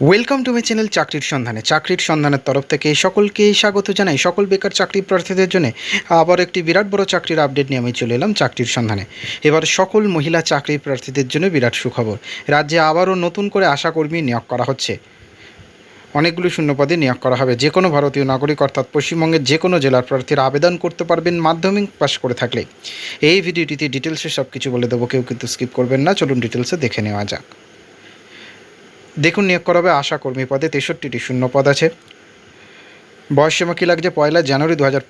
Welcome to my channel চাকরির সন্ধানে চাকরির সন্ধানের তরফ থেকে সকলকে স্বাগত জানাই। সকল বেকার চাকরি প্রার্থীদের জন্য আবার একটি বিরাট বড় চাকরির আপডেট নিয়ে আমি চলে এলাম চাকরির সন্ধানে এবার সকল মহিলা চাকরি প্রার্থীদের জন্য বিরাট সুখবর। রাজ্যে আবারও নতুন করে আশাকর্মী নিয়োগ করা হচ্ছে। অনেকগুলো শূন্যপদে নিয়োগ করা হবে। যে কোনো ভারতীয় নাগরিক, অর্থাৎ পশ্চিমবঙ্গের যে কোনো জেলার প্রার্থীরা আবেদন করতে পারবেন মাধ্যমিক পাস করে থাকলে। এই ভিডিওটিতে ডিটেলসে সব কিছু বলে দেবো। কেউ কিন্তু স্কিপ করবেন না। চলুন ডিটেলসে দেখে নেওয়া যাক। দেখুন, নিয়োগ করা হবে আশা কর্মী পদে তেষট্টিটি শূন্য পদ আছে। বয়স সীমা কী লাগছে? পয়লা জানুয়ারি দু হাজার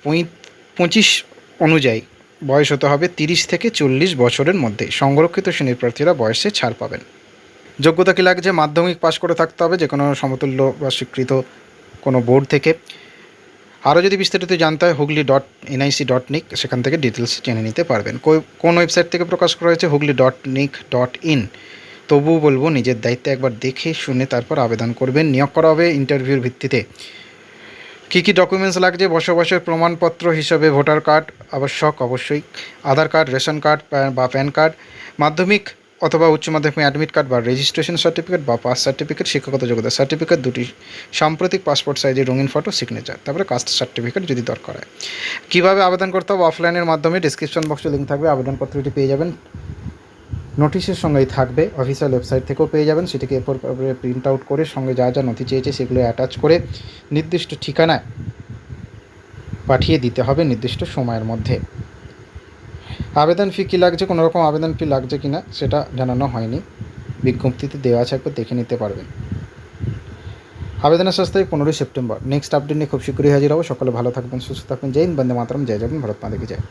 পঁচিশ অনুযায়ী। বয়স হতে হবে তিরিশ থেকে চল্লিশ বছরের মধ্যে। সংরক্ষিত শ্রেণির প্রার্থীরা বয়সে ছাড় পাবেন। যোগ্যতা কী লাগছে? মাধ্যমিক পাশ করে থাকতে হবে যে কোনো সমতুল্য বা স্বীকৃত কোনো বোর্ড থেকে। আরও যদি বিস্তারিত জানতে হয়, হুগলি ডট এনআইসি ডট নিক, সেখান থেকে ডিটেলস জেনে নিতে পারবেন। কোন ওয়েবসাইট থেকে প্রকাশ করা হয়েছে? Hooghly dot nic dot in. তবুও বলব, নিজের দায়িত্বে একবার দেখে শুনে তারপর আবেদন করবেন। নিয়োগ করা হবে ইন্টারভিউর ভিত্তিতে। কী কী ডকুমেন্টস লাগছে? বসবাসের প্রমাণপত্র হিসাবে ভোটার কার্ড আবশ্যক, অবশ্যই। আধার কার্ড, রেশন কার্ড বা প্যান কার্ড, মাধ্যমিক অথবা উচ্চ মাধ্যমিক অ্যাডমিট কার্ড বা রেজিস্ট্রেশন সার্টিফিকেট বা পাস সার্টিফিকেট শিক্ষাগত যোগ্যতা সার্টিফিকেট দুটি সাম্প্রতিক পাসপোর্ট সাইজের রঙিন ফটো সিগনেচার তারপরে কাস্ট সার্টিফিকেট যদি দরকার হয়। কীভাবে আবেদন করতে হবে? অফলাইনের মাধ্যমে ডিসক্রিপশন বক্সে লিঙ্ক থাকবে। আবেদনপত্রটি পেয়ে যাবেন। নোটিশের সঙ্গেই থাকবে। অফিসিয়াল ওয়েবসাইট থেকেও পেয়ে যাবেন। সেটিকে এরপর প্রিন্ট আউট করে সঙ্গে যা যা নথি চেয়েছে সেগুলো অ্যাটাচ করে নির্দিষ্ট ঠিকানায় পাঠিয়ে দিতে হবে নির্দিষ্ট সময়ের মধ্যে। আবেদন ফি কী লাগছে? কোনো রকম আবেদন ফি লাগছে কি না সেটা জানানো হয়নি। বিজ্ঞপ্তিতে দেওয়া আছে একবার দেখে নিতে পারবেন। আবেদনের শেষ তারিখ পনেরোই সেপ্টেম্বর। নেক্সট আপডেট নিয়ে খুব শীঘ্রই হাজির হব। সকলে ভালো থাকবেন সুস্থ থাকবেন। জয় হিন্দ, বন্দে মাতরম। জয় যাবেন ভারত মাদেকে জয়।